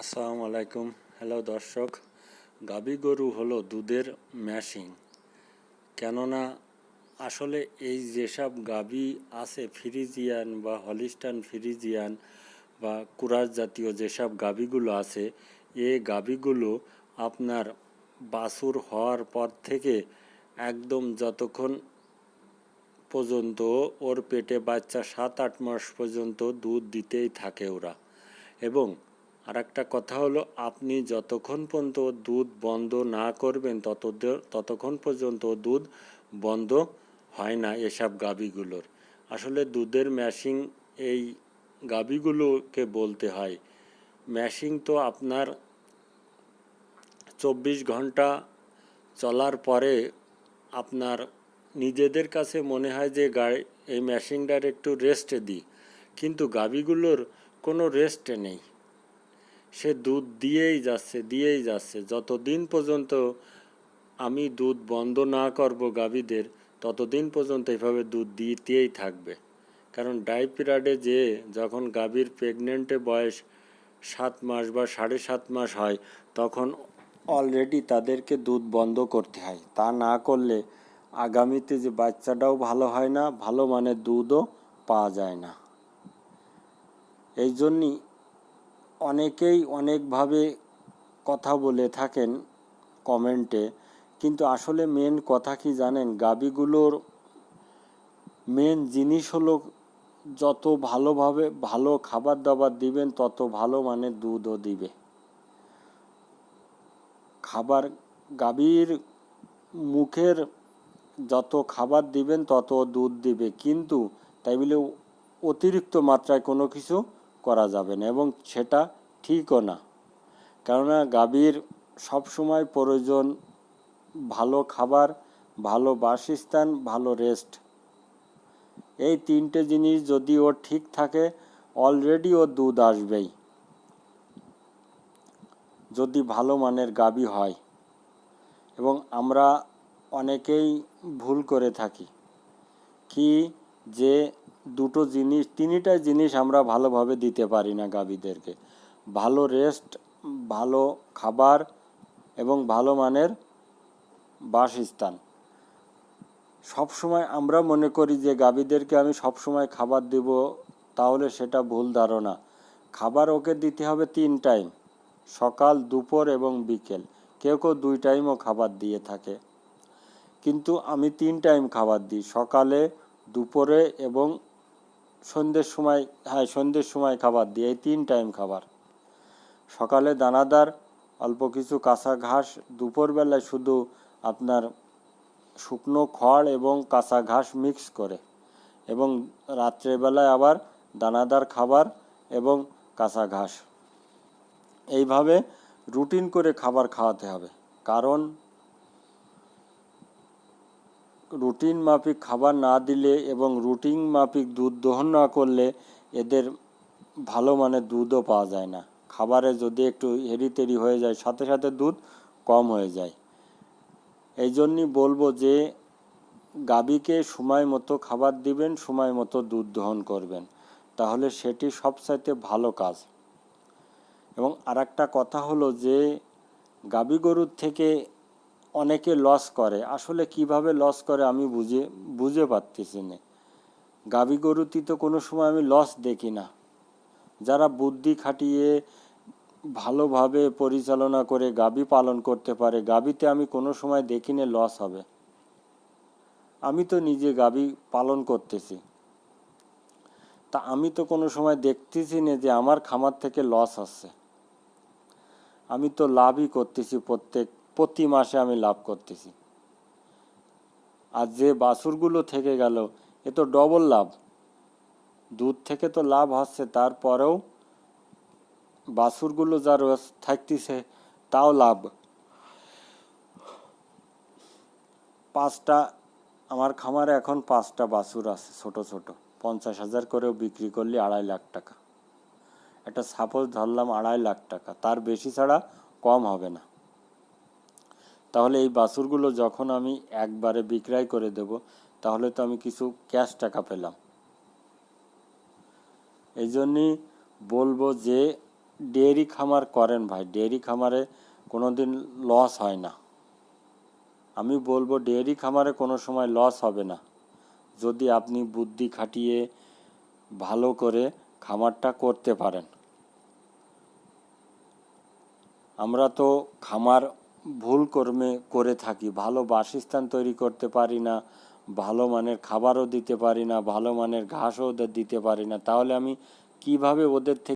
আসসালামু আলাইকুম। হ্যালো দর্শক, গাবি গরু হলো দুধের ম্যাশিং কেননা আসলে এই যেসব গাবি আছে, ফ্রিজিয়ান বা হলিস্টান ফ্রিজিয়ান বা কুরাস জাতীয় যেসব গাবিগুলো আছে, এ গাবিগুলো আপনার বাছুর হওয়ার পর থেকে একদম যতক্ষণ পর্যন্ত ওর পেটে বাচ্চা সাত আট মাস পর্যন্ত দুধ দিতেই থাকে ওরা। এবং আর একটা কথা হলো, আপনি যতক্ষণ পর্যন্ত দুধ বন্ধ না করবেন, তত ততক্ষণ পর্যন্ত দুধ বন্ধ হয় না এসব গাবিগুলোর আসলে দুধের ম্যাশিং এই গাবিগুলোকে বলতে হয়। ম্যাশিং তো আপনার চব্বিশ ঘণ্টা চলার পরে আপনার নিজেদের কাছে মনে হয় যে গাড়ি এই ম্যাশিংটার একটু রেস্টে দিই কিন্তু গাবিগুলোর কোনো রেস্টে নেই। সে দুধ দিয়েই যাচ্ছে দিয়েই যাচ্ছে। যতদিন পর্যন্ত আমি দুধ বন্ধ না করব গাভীদের, ততদিন পর্যন্ত এভাবে দুধ দিতেই থাকবে। কারণ ডাই পিরিয়ডে যে যখন গাভীর প্রেগনেন্টে বয়স সাত মাস বা সাড়ে সাত মাস হয়, তখন অলরেডি তাদেরকে দুধ বন্ধ করতে হয়। তা না করলে আগামীতে যে বাচ্চাটাও ভালো হয় না, ভালো মানের দুধও পাওয়া যায় না। এই জন্যই অনেকেই অনেকভাবে কথা বলে থাকেন কমেন্টে, কিন্তু আসলে মেন কথা কি জানেন? গাবিগুলোর মেন জিনিস হলো যত ভালোভাবে ভালো খাবার দাবার দিবেন, তত ভালো মানের দুধও দিবে। খাবার গাভীর মুখের যত খাবার দিবেন, তত দুধ দিবে। কিন্তু তাই বলে অতিরিক্ত মাত্রায় কোনো কিছু করা যাবে না এবং সেটা ঠিকও না। কেননা গাভীর সবসময় প্রয়োজন ভালো খাবার, ভালো বাসস্থান, ভালো রেস্ট এই তিনটে জিনিস যদি ও ঠিক থাকে অলরেডি ও দুধ আসবেই। যদি ভালো মানের গাবি হয়। এবং আমরা অনেকেই ভুল করে থাকি। কি যে দুটো জিনিস তিনটা জিনিস আমরা ভালোভাবে দিতে পারি না গাভীদেরকে। ভালো রেস্ট ভালো খাবার এবং ভালো মানের বাসস্থান। সবসময় আমরা মনে করি যে গাভীদেরকে আমি সবসময় খাবার দেব, তাহলে সেটা ভুল ধারণা। খাবার ওকে দিতে হবে তিন টাইম সকাল, দুপুর এবং বিকেল। কেউ কেউ দুই টাইমও খাবার দিয়ে থাকে। কিন্তু আমি তিন টাইম খাবার দিই, সকালে, দুপুরে এবং সন্ধ্যের সময় হ্যাঁ সন্ধ্যের সময় খাবার দিই, এই তিন টাইম খাবার। সকালে দানাদার, অল্প কিছু কাঁচা ঘাস, দুপুরবেলায় শুধু আপনার শুকনো খড় এবং কাঁচা ঘাস মিক্স করে এবং রাত্রেবেলায় আবার দানাদার খাবার এবং কাঁচা ঘাস। এইভাবে রুটিন করে খাবার খাওয়াতে হবে। কারণ রুটিন মাফিক খাবার না দিলে এবং রুটিন মাফিক দুধ দহন না করলে এদের ভালো মানের দুধও পাওয়া যায় না। খাবারে যদি একটু হেরি তেরি হয়ে যায়, সাথে সাথে দুধ কম হয়ে যায়। এই জন্যই বলব যে, গাভীকে সময় মতো খাবার দিবেন, সময় মতো দুধ দহন করবেন। তাহলে সেটি সবচাইতে ভালো কাজ। এবং আর কথা হলো যে, গাভী গরুর থেকে অনেকে লস করে। আসলে কীভাবে লস করে আমি বুঝে বুঝে পারতেছি না। গাভী গরুতি তো কোনো সময় আমি লস দেখি না। যারা বুদ্ধি খাটিয়ে ভালোভাবে পরিচালনা করে গাভী পালন করতে পারে, গাভীতে আমি কোনো সময় দেখি না লস হবে। আমি তো নিজে গাভী পালন করতেছি। তা আমি তো কোনো সময় দেখতেছি না যে আমার খামার থেকে লস হচ্ছে আমি তো লাভই করতেছি প্রত্যেক প্রতি মাসে আমি লাভ করতেছি। আর যে বাছুরগুলো থেকে গেল, এ তো ডবল লাভ। দুধ থেকে তো লাভ হচ্ছে, তারপরেও বাছুরগুলো যার থাকতেছে, তাও লাভ। পাঁচটা, আমার খামারে এখন পাঁচটা বাছুর আছে, ছোট ছোট। পঞ্চাশ হাজার করেও বিক্রি করলে আড়াই লাখ টাকা। একটা সাপোজ ধরলাম আড়াই লাখ টাকা, তার বেশি ছাড়া কম হবে না। তাহলে এই বাছুরগুলো যখন আমি একবারে বিক্রয় করে দেব, তাহলে তো আমি কিছু ক্যাশ টাকা পেলাম। এই জন্যই বলব যে, ডেয়ারি খামার করেন ভাই। ডেয়ারি খামারে কোনো দিন লস হয় না। আমি বলব ডেয়ারি খামারে কোনো সময় লস হবে না। যদি আপনি বুদ্ধি খাটিয়ে ভালো করে খামারটা করতে পারেন। আমরা তো খামার ভুল কর্মে করে থাকি, ভালো বাসস্থান তৈরি করতে পারি না, ভালো মানের খাবারও দিতে পারি না, ভালো মানের ঘাসও ওদের দিতে পারি না, তাহলে আমি কীভাবে ওদের থেকে